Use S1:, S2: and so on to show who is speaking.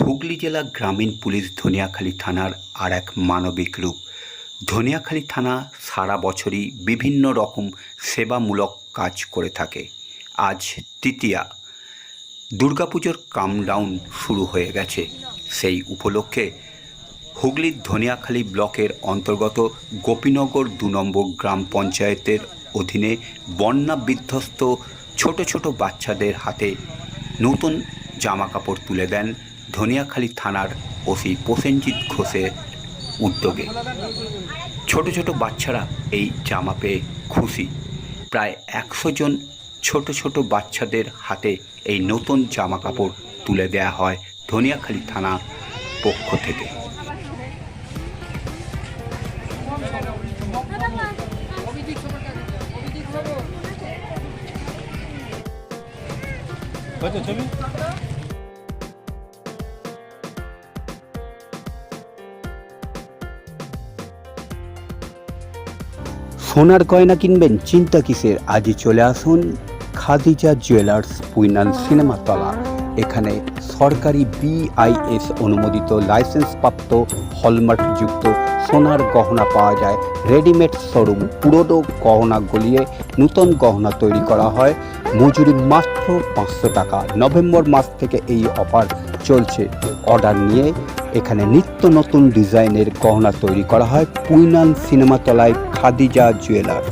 S1: হুগলি জেলা গ্রামীণ পুলিশ ধনিয়াখালী থানার আর এক মানবিক রূপ। ধনিয়াখালী থানা সারা বছরই বিভিন্ন রকম সেবামূলক কাজ করে থাকে। আজ তৃতীয়া। দুর্গাপুজোর কামডাউন শুরু হয়ে গেছে। সেই উপলক্ষে হুগলির ধনিয়াখালী ব্লকের অন্তর্গত গোপীনগর দু নম্বর গ্রাম পঞ্চায়েতের অধীনে বন্যা বিধ্বস্ত ছোট ছোট বাচ্চাদের হাতে নতুন জামা কাপড় তুলে দেন ধনিয়াখালী থানার ওসি প্রসেনজিৎ ঘোষের উদ্যোগে। ছোট ছোট বাচ্চারা এই জামা পেয়ে খুশি। প্রায় একশো জন ছোট ছোট বাচ্চাদের হাতে এই নতুন জামা কাপড় তুলে দেওয়া হয় ধনিয়াখালী থানা পক্ষ থেকে।
S2: ছবি?
S1: সোনার গয়না কিনবেন, চিন্তা কিসের? আজই চলে আসুন খাদিজা জুয়েলার্স পুইনাল সিনেমা তলা। এখানে সরকারি বিআইএস অনুমোদিত লাইসেন্স লাইসেন্সপ্রাপ্ত হলমার্কযুক্ত সোনার গহনা পাওয়া যায়। রেডিমেড শোরুম পুরনো গহনা গলিয়ে নতুন গহনা তৈরি করা হয়। মজুরি মাত্র পাঁচশো টাকা। নভেম্বর মাস থেকে এই অফার চলছে। অর্ডার নিয়ে এখানে নিত্য নতুন ডিজাইনের গহনা তৈরি করা হয় পুইনান সিনেমাতলায় খাদিজা জুয়েলার্স